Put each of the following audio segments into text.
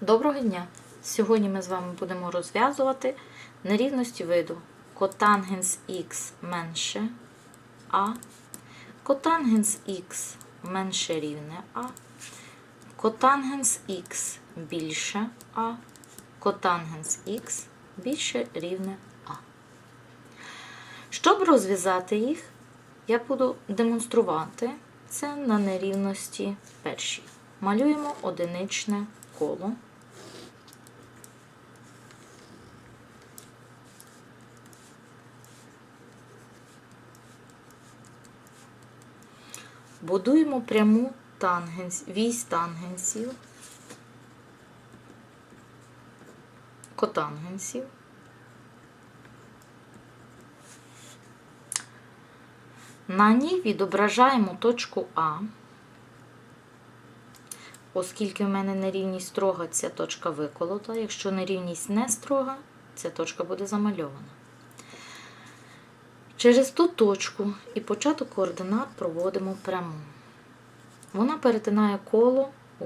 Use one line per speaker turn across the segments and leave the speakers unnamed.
дня! Сьогодні ми з вами будемо розв'язувати нерівності виду котангенс х менше а, котангенс х менше рівне а, котангенс х більше а, котангенс х більше рівне а. Щоб розв'язати їх, я буду демонструвати це на нерівності першій. Малюємо одиничне коло. Будуємо пряму тангенс, вісь тангенсів, котангенсів. На ній відображаємо точку А. Оскільки в мене нерівність строга, ця точка виколота. Якщо нерівність не строга, ця точка буде замальована. Через ту точку і початок координат проводимо пряму. Вона перетинає коло у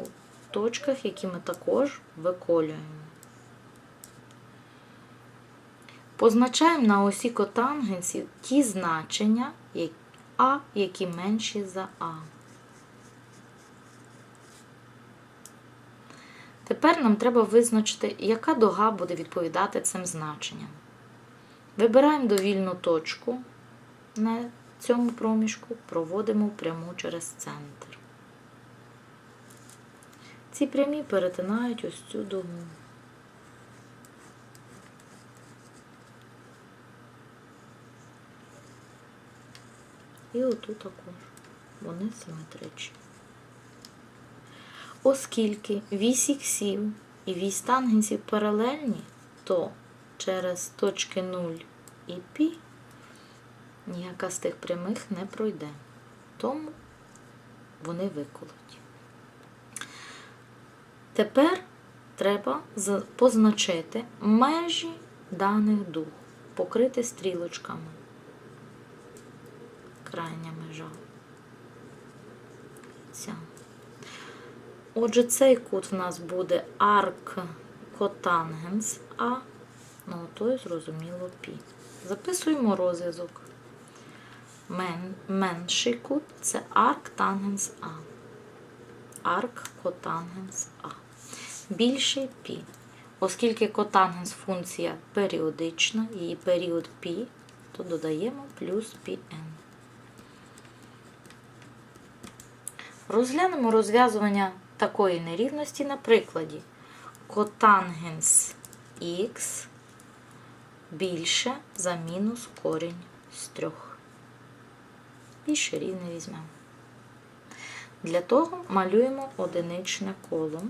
точках, які ми також виколюємо. Позначаємо на осі котангенсів ті значення А, які менші за А. Тепер нам треба визначити, яка дога буде відповідати цим значенням. Вибираємо довільну точку на цьому проміжку, проводимо пряму через центр. Ці прямі перетинають ось цю дугу. І отут також. Вони симетричні. Оскільки вісь іксів і вісь тангенсів паралельні, то через точки 0 і π ніяка з тих прямих не пройде. Тому вони виколоті. Тепер треба позначити межі даних дуг, покрити стрілочками. Крайня межа. Ця. Отже, цей кут в нас буде арк котангенс А, той, зрозуміло, пі. Записуємо розв'язок. Мен, менший кут це арк тангенс А. Арк котангенс А. Більший пі. Оскільки котангенс функція періодична, її період пі, то додаємо плюс πn. Розглянемо розв'язування такої нерівності на прикладі. Котангенс х більше за мінус корінь з трьох. Більше рівне візьмемо. Для того малюємо одиничне коло.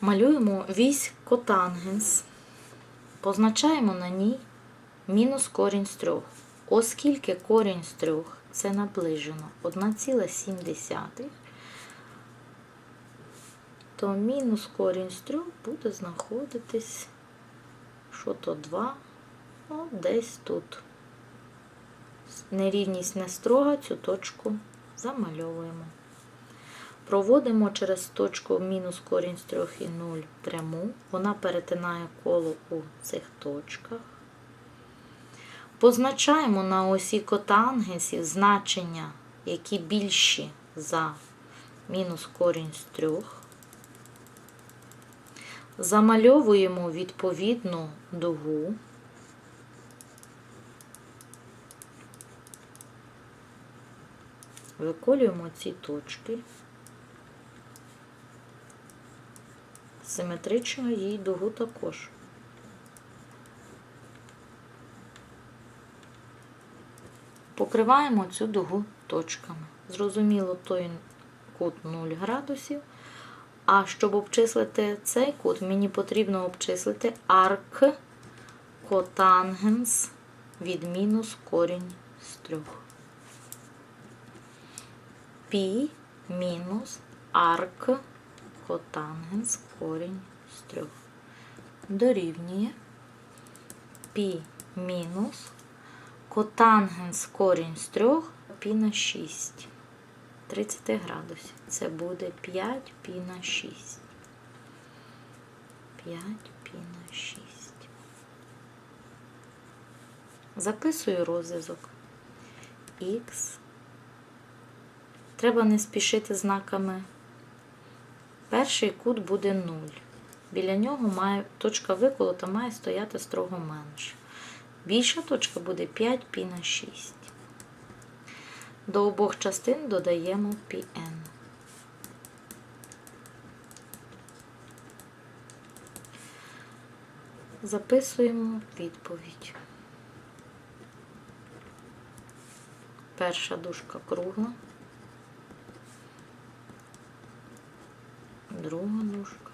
Малюємо вісь котангенс. Позначаємо на ній мінус корінь з трьох. Оскільки корінь з трьох це наближено 1,7, то мінус корінь з трьох буде знаходитись, що то 2, ну, десь тут. Нерівність не строга, цю точку замальовуємо. Проводимо через точку мінус корінь з 3 і 0 пряму. Вона перетинає коло у цих точках. Позначаємо на осі котангенсів значення, які більші за мінус корінь з 3. Замальовуємо відповідну дугу. Виколюємо ці точки. Симетрично їй дугу також. Покриваємо цю дугу точками. Зрозуміло, той кут 0 градусів. А щоб обчислити цей кут, мені потрібно обчислити арк котангенс від мінус корінь з 3. Пі мінус арк котангенс корінь з 3. Дорівнює пі мінус Котангенс корінь з 3 пі на 6. 30 градусів. Це буде 5 пі на 6. 5 пі на 6. Записую розв'язок. Х. Треба не спішити знаками. Перший кут буде 0. Біля нього має, точка виколота має стояти строго менше. Більша точка буде 5 пі на 6. До обох частин додаємо πn. Записуємо відповідь. Перша дужка кругла, друга дужка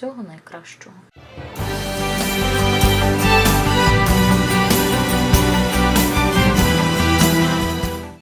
Всього найкращого.